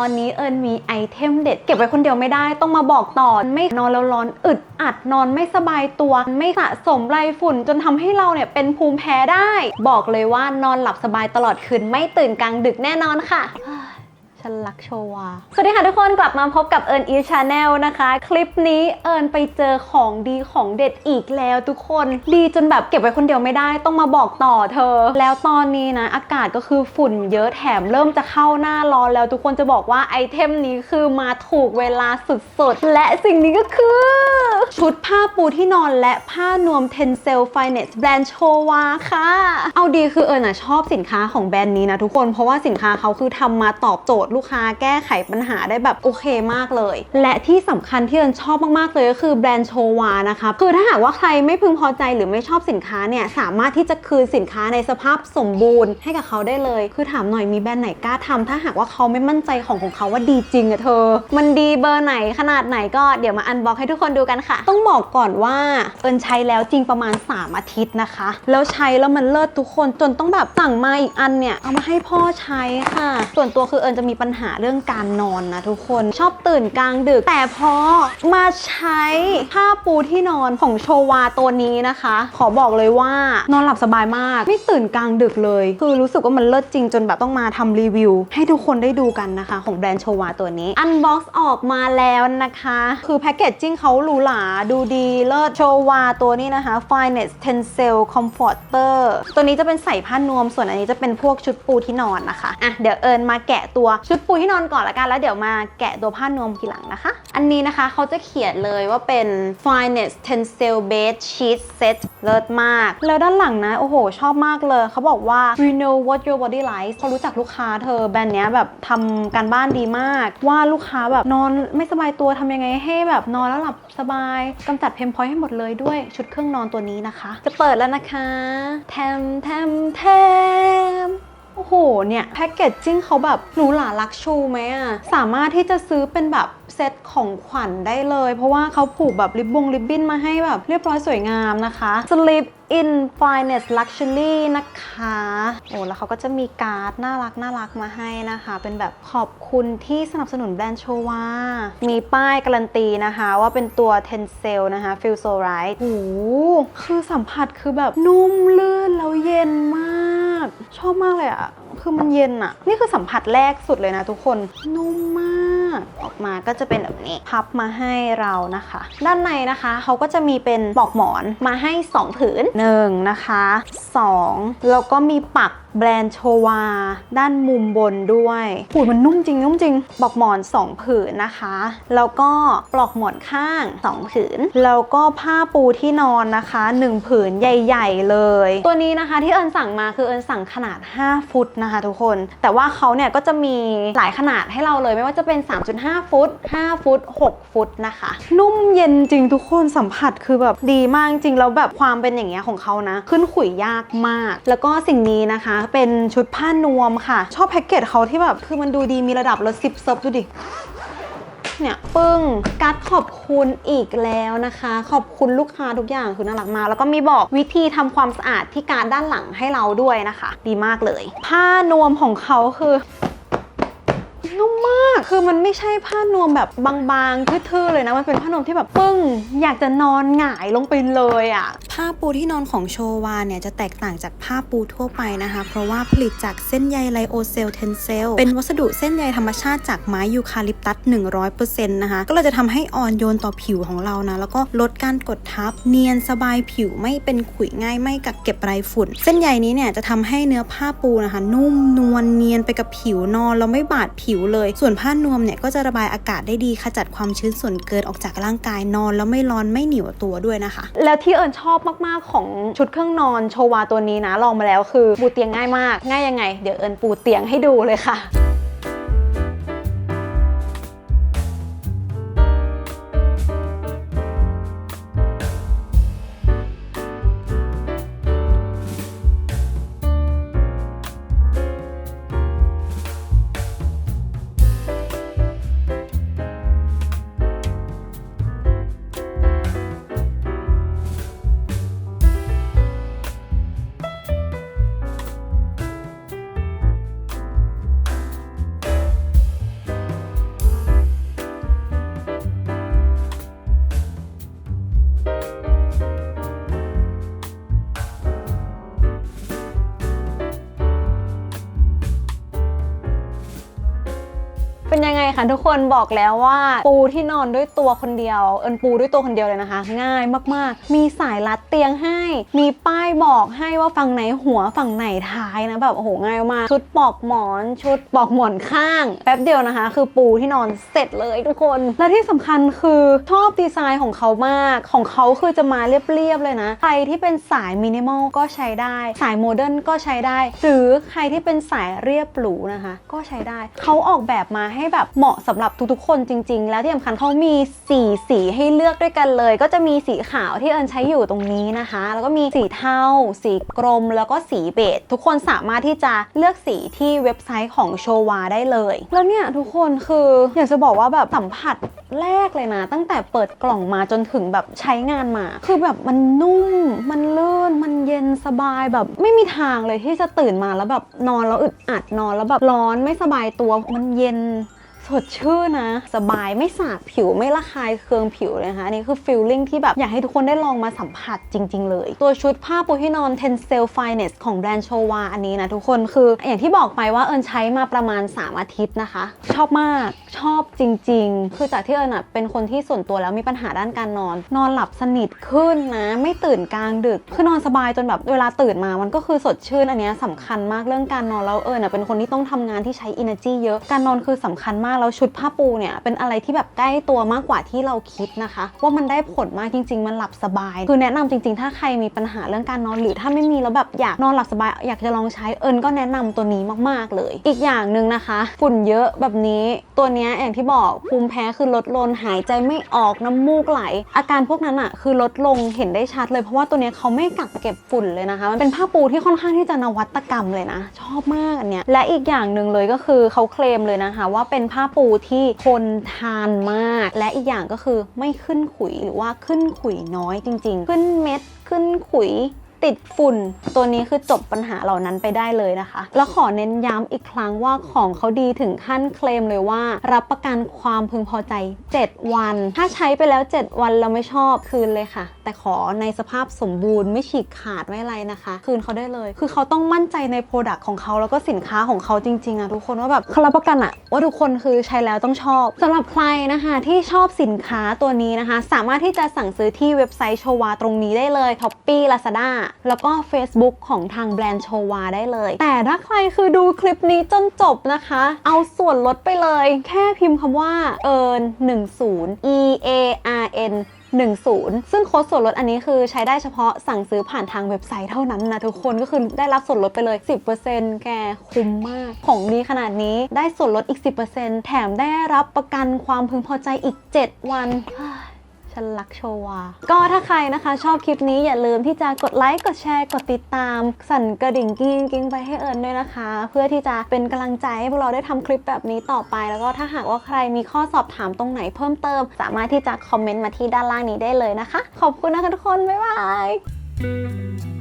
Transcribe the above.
ตอนนี้เอิญมีไอเทมเด็ด เก็บไว้คนเดียวไม่ได้ต้องมาบอกต่อ ไม่นอนแล้วร้อนอึดอัดนอนไม่สบายตัว ไม่สะสมไรฝุ่น จนทำให้เราเนี่ยเป็นภูมิแพ้ได้ บอกเลยว่านอนหลับสบายตลอดคืนไม่ตื่นกลางดึกแน่นอนค่ะ ฉันรักโชวา สวัสดีค่ะทุกคนกลับมาพบกับเอิญอีชาแนลนะคะ คลิปนี้เอิญไปเจอของดีของเด็ดอีกแล้วทุกคนดีจนแบบเก็บไว้คนเดียวไม่ได้ต้องมาบอกต่อเธอ แล้วตอนนี้นะ อากาศก็คือฝุ่นเยอะแถมเริ่มจะเข้าหน้าร้อนแล้วทุกคนจะบอกว่าไอเทมนี้คือมาถูกเวลาสุดๆ และสิ่งนี้ก็คือ ชุดผ้าปูที่นอนและผ้านวม Tencel Finest แบรนด์โชวาค่ะ เอาดีคือเอิญอะชอบสินค้าของแบรนด์นี้นะทุกคน เพราะว่าสินค้าเขาคือทำมาตอบโจทย์ลูกค้าแก้ไขปัญหาได้แบบโอเคมากเลย และที่สำคัญที่เอิญชอบมากๆเลยก็คือแบรนด์โชวานะคะคือถ้าหากว่าใครไม่พึงพอใจหรือไม่ชอบสินค้าเนี่ยสามารถที่จะคืนสินค้าในสภาพสมบูรณ์ ให้กับเขาได้เลย คือถามหน่อยมีแบรนด์ไหนกล้าทำถ้าหากว่าเขาไม่มั่นใจของของเขาว่าดีจริงอะเธอ มันดีเบอร์ไหนขนาดไหนก็เดี๋ยวมาอันบ็อกให้ทุกคนดูกันค่ะต้องบอกก่อนว่าเอิญใช้แล้วจริงประมาณ 3 อาทิตย์นะคะ แล้วใช้แล้วมันเลิศทุกคนจนต้องแบบสั่งมาอีกอันเนี่ย เอามาให้พ่อใช้ค่ะ ส่วนตัวคือเอิญจะมีปัญหาเรื่องการนอนนะทุกคนชอบตื่นกลางดึก แต่พอมาใช้ผ้าปูที่นอนของโชวาตัวนี้นะคะ ขอบอกเลยว่านอนหลับสบายมาก ไม่ตื่นกลางดึกเลย คือรู้สึกว่ามันเลิศจริงจนแบบต้องมาทำรีวิว ให้ทุกคนได้ดูกันนะคะ ของแบรนด์โชวาตัวนี้อันบ็อกซ์ออกมาแล้วนะคะ คือแพคเกจจิ้งเขาหรูหราดูดีเลิศโชวาตัวนี้นะคะ Finest Tencel Comforter ตัวนี้จะเป็นใส่ผ้านวม ส่วนอันนี้จะเป็นพวกชุดปูที่นอนนะคะอะเดี๋ยวเอิญมาแกะตัวชุดปูที่นอนก่อนละกันแล้วเดี๋ยวมาแกะตัวผ้านวมทีหลังนะคะ อันนี้นะคะเขาจะเขียนเลยว่าเป็น Finest Tencel Bed Sheet Set เลิศมาก แล้วด้านหลังนะ โอ้โห ชอบมากเลยเขาบอกว่า we know what your body likes เขารู้จักลูกค้าเธอแบรนด์เนี้ยแบบทำการบ้านดีมาก ว่าลูกค้าแบบนอนไม่สบายตัวทำยังไงให้แบบนอนแล้วหลับสบายกำจัดเพนพอยต์ให้หมดเลยด้วยชุดเครื่องนอนตัวนี้นะคะ จะเปิดแล้วนะคะแทมแทมแทมโอ้โห เนี่ยแพ็กเกจจิ้งเขาแบบหรูหราลักชูไหมอะสามารถที่จะซื้อเป็นแบบเซตของขวัญได้เลย เพราะว่าเขาผูกแบบริบบงริบบิ้นมาให้แบบเรียบร้อยสวยงามนะคะสลิป in finest luxury นะคะ โอ้แล้วเขาก็จะมีการ์ดน่ารักน่ารักมาให้นะคะ เป็นแบบขอบคุณที่สนับสนุนแบรนด์โชวา มีป้ายการันตีนะคะ ว่าเป็นตัว Tencel นะคะ Feel so right โอ้คือสัมผัสคือแบบนุ่มลื่นแล้วเย็นมาก ชอบมากเลยอะคือมันเย็นอะนี่คือสัมผัสแรกสุดเลยนะทุกคน นุ่มมาก ออกมาก็จะเป็นแบบนี้พับมาให้เรานะคะ ด้านในนะคะเขาก็จะมีเป็นปลอกหมอนมาให้ 2 ผืน1นะคะ2แล้วก็มีปัก แบรนด์โชวา ด้านมุมบนด้วยหูยมันนุ่มจริงนุ่มจริงปลอกหมอน 2 ผืนนะคะ แล้วก็ปลอกหมอนข้าง 2 ผืน แล้วก็ผ้าปูที่นอนนะคะ 1 ผืนใหญ่ ๆ เลย ตัวนี้นะคะที่เอิญสั่งมาคือเอิญสั่งขนาด 5 ฟุตนะคะทุกคน แต่ว่าเขาเนี่ยก็จะมีหลายขนาดให้เราเลยไม่ว่าจะเป็น 3.5 ฟุต 5 ฟุต 6 ฟุตนะคะ นุ่มเย็นจริงทุกคนสัมผัสคือแบบดีมากจริงแล้วแบบความเป็นอย่างเงี้ยของเขานะ ขึ้นขุยยากมาก แล้วก็สิ่งนี้นะคะเป็นชุดผ้านวมค่ะ ชอบแพ็กเกจเขาที่แบบ คือมันดูดีมีระดับรถซิปเซิร์ฟดูดิเนี่ยปึ้งการ์ดขอบคุณอีกแล้วนะคะ ขอบคุณลูกค้าทุกอย่างคือน่ารักมากแล้วก็มีบอกวิธีทำความสะอาดที่การดด้านหลังให้เราด้วยนะคะ ดีมากเลย ผ้านวมของเขาคือนุ่มมาก คือมันไม่ใช่ผ้านวมแบบบางๆทื่อๆเลยนะ มันเป็นผ้านวมที่แบบปึ้ง อยากจะนอนหงายลงไปเลยอะ่ะ ผ้าปูที่นอนของโชวาเนี่ยจะแตกต่างจากผ้าปูทั่วไปนะคะ เพราะว่าผลิตจากเส้นใยไลโอเซลเทนเซล เป็นวัสดุเส้นใยธรรมชาติจากไม้ยูคาลิปตัส 100%นะคะ ก็เลยจะทำให้อ่อนโยนต่อผิวของเรานะ แล้วก็ลดการกดทับ เนียนสบายผิวไม่เป็นขุยง่ายไม่กักเก็บไรฝุ่น เส้นใยนี้เนี่ยจะทำให้เนื้อผ้าปูนะคะ นุ่มนวลเนียนไปกับผิวนอนแล้วไม่บาดผิวเลย ส่วนผ้านวมเนี่ยก็จะระบายอากาศได้ดีขจัดความชื้นส่วนเกินออกจากร่างกายนอน แล้วไม่ร้อนไม่เหนียวตัวด้วยนะคะ แล้วที่เอิญชอบมากๆของชุดเครื่องนอนโชวาตัวนี้นะลองมาแล้วคือปูเตียงง่ายมาก ง่ายยังไง เดี๋ยวเอิญปูเตียงให้ดูเลยค่ะ เป็นยังไงคะทุกคนบอกแล้วว่า ปูที่นอนด้วยตัวคนเดียว เอิญปูด้วยตัวคนเดียวเลยนะคะ ง่ายมากๆ มีสายรัดเตียงให้ มีป้ายบอกให้ว่าฝั่งไหนหัวฝั่งไหนท้ายนะแบบโอ้โหง่ายมากชุดปลอกหมอนชุดปลอกหมอนข้างแป๊บเดียวนะคะ คือปูที่นอนเสร็จเลยทุกคน และที่สำคัญคือชอบดีไซน์ของเขามากของเขาคือจะมาเรียบๆเลยนะใครที่เป็นสายมินิมอลก็ใช้ได้ สายโมเดิร์นก็ใช้ได้ หรือใครที่เป็นสายเรียบหรูนะคะ ก็ใช้ได้ เขาออกแบบมาให้แบบเหมาะสำหรับทุกๆ คนจริง ๆ แล้วที่สำคัญเขามีสีสีให้เลือกด้วยกันเลย ก็จะมีสีขาวที่เอิญใช้อยู่ตรงนี้นะคะ แล้วก็มีสีเทาสีกรม แล้วก็สีเบจทุกคนสามารถที่จะเลือกสีที่เว็บไซต์ของโชวาได้เลย แล้วเนี่ยทุกคนคืออยากจะบอกว่าแบบสัมผัส แรกเลยนะ ตั้งแต่เปิดกล่องมาจนถึงแบบใช้งานมา คือแบบมันนุ่ม มันลื่น มันเย็นสบายแบบไม่มีทางเลยที่จะตื่นมาแล้วแบบนอนแล้วอึดอัดนอนแล้วแบบร้อนไม่สบายตัวมันเย็น สดชื่นนะ สบายไม่สาบผิวไม่ระคายเคืองผิวเลยนะคะนนี้คือฟีลลิ่งที่แบบ อยากให้ทุกคนได้ลองมาสัมผัสจริง ๆ เลย ตัวชุดผ้าปูที่นอน Tencel Finest ของแบรนด์โชวาอันนี้นะทุกคนคืออย่างที่บอกไปว่าเอิญใช้มาประมาณ 3 อาทิตย์นะคะ ชอบมากชอบจริง ๆ คือจากที่เอิญอะเป็นคนที่ส่วนตัวแล้วมีปัญหาด้านการนอน นอนหลับสนิทขึ้นนะ ไม่ตื่นกลางดึก คือนอนสบายจนแบบเวลาตื่นมามันก็คือสดชื่นอันเนี้ยสำคัญมากเรื่องการนอนแล้วเอิญอะเป็นคนที่ต้องทำงานที่ใช้ energy เยอะการนอนคือสำคัญมากแล้วชุดผ้าปูเนี่ยเป็นอะไรที่แบบใกล้ตัวมากกว่าที่เราคิดนะคะ ว่ามันได้ผลมากจริง ๆ มันหลับสบาย คือแนะนำจริง ๆ ถ้าใครมีปัญหาเรื่องการนอนหรือถ้าไม่มีแล้วแบบอยากนอนหลับสบาย อยากจะลองใช้เอิญก็แนะนำตัวนี้มากๆเลย อีกอย่างหนึ่งนะคะ ฝุ่นเยอะแบบนี้ตัวนี้อย่างที่บอกภูมิแพ้คือลดลงหายใจไม่ออกน้ำมูกไหล อาการพวกนั้นอะคือลดลงเห็นได้ชัดเลยเพราะว่าตัวนี้เขาไม่กักเก็บฝุ่นเลยนะคะ มันเป็นผ้าปูที่ค่อนข้างที่จะนวัตกรรมเลยนะ ชอบมากอันเนี้ยและอีกอย่างหนึ่งเลยก็คือเขาเคลมเลยนะคะ ว่าเป็นผ้าปูที่คนทานมาก และอีกอย่างก็คือไม่ขึ้นขุยหรือว่าขึ้นขุยน้อยจริง ๆ ขึ้นเม็ดขึ้นขุย ติดฝุ่น ตัวนี้คือจบปัญหาเหล่านั้นไปได้เลยนะคะ แล้วขอเน้นย้ำอีกครั้งว่าของเขาดีถึงขั้นเคลมเลยว่า รับประกันความพึงพอใจ 7 วัน ถ้าใช้ไปแล้ว 7 วันเราไม่ชอบคืนเลยค่ะ แต่ขอในสภาพสมบูรณ์ไม่ฉีกขาดไม่อะไรนะคะ คืนเขาได้เลย คือเขาต้องมั่นใจในโปรดักต์ของเขาแล้วก็สินค้าของเขาจริงๆอะทุกคนว่าแบบเขารับประกันอะว่าทุกคนคือใช้แล้วต้องชอบสำหรับใครนะคะที่ชอบสินค้าตัวนี้นะคะ สามารถที่จะสั่งซื้อที่เว็บไซต์โชวาตรงนี้ได้เลย s h o p e e Lazada แล้วก็ Facebook ของทางแบรนด์โชวาได้เลย แต่ถ้าใครคือดูคลิปนี้จนจบนะคะ เอาส่วนลดไปเลย แค่พิมพ์คำว่า earn 10 e a r n 10 ซึ่งโค้ดส่วนลดอันนี้คือใช้ได้เฉพาะสั่งซื้อผ่านทางเว็บไซต์เท่านั้นนะทุกคนก็คือได้รับส่วนลดไปเลย 10%แกคุ้มมาก ของดีขนาดนี้ได้ส่วนลดอีก 10%แถมได้รับประกันความพึงพอใจอีก 7 วัน ฉันรักโชวา ก็ถ้าใครนะคะชอบคลิปนี้อย่าลืมที่จะกดไลค์ กดแชร์ กดติดตาม สั่นกระดิ่งกิ้งกิ้งไปให้เอิญด้วยนะคะ เพื่อที่จะเป็นกำลังใจให้พวกเราได้ทำคลิปแบบนี้ต่อไป แล้วก็ถ้าหากว่าใครมีข้อสอบถามตรงไหนเพิ่มเติม สามารถที่จะคอมเมนต์มาที่ด้านล่างนี้ได้เลยนะคะ ขอบคุณนะคะทุกคน บ๊ายบาย